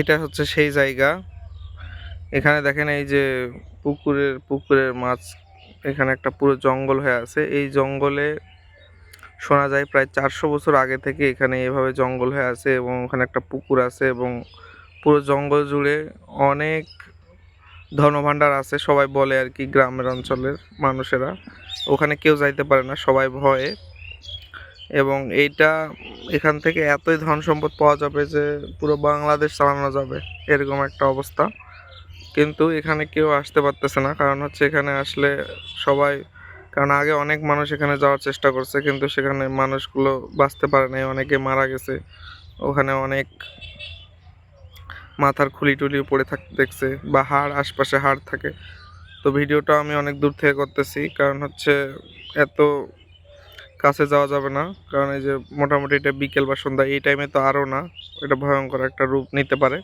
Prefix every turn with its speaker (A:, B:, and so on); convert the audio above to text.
A: এটা হচ্ছে সেই জায়গা। এখানে দেখেন এই যে পুকুরের পুকুরের মাছ, এখানে একটা পুরো জঙ্গল হয়ে আছে। এই জঙ্গলে শোনা যায় প্রায় চারশো বছর আগে থেকে এখানে এভাবে জঙ্গল হয়ে আছে এবং ওখানে একটা পুকুর আছে এবং পুরো জঙ্গল জুড়ে অনেক ধনভাণ্ডার আছে, সবাই বলে আর কি, গ্রামের অঞ্চলের মানুষেরা। ওখানে কেউ যাইতে পারে না, সবাই ভয়ে। এবং এইটা এখান থেকে এতই ধন সম্পদ পাওয়া যাবে যে পুরো বাংলাদেশ চালানো যাবে, এরকম একটা অবস্থা। কিন্তু এখানে কেউ আসতে পারতেছে না, কারণ হচ্ছে এখানে আসলে সবাই, কারণ আগে অনেক মানুষ এখানে যাওয়ার চেষ্টা করছে, কিন্তু সেখানে মানুষগুলো বাঁচতে পারে নাই, অনেকে মারা গেছে। ওখানে অনেক মাথার খুলি টুলি পড়ে থাকতে দেখছে বা হাড়, আশপাশে হাড় থাকে। তো ভিডিওটা আমি অনেক দূর থেকে করতেছি, কারণ হচ্ছে এত কাছে যাওয়া যাবে না। কারণ এই যে মোটামুটি এটা বিকেল বা সন্ধ্যা, এই টাইমে তো আরও না। এটা ভয়ঙ্কর একটা রূপ নিতে পারে।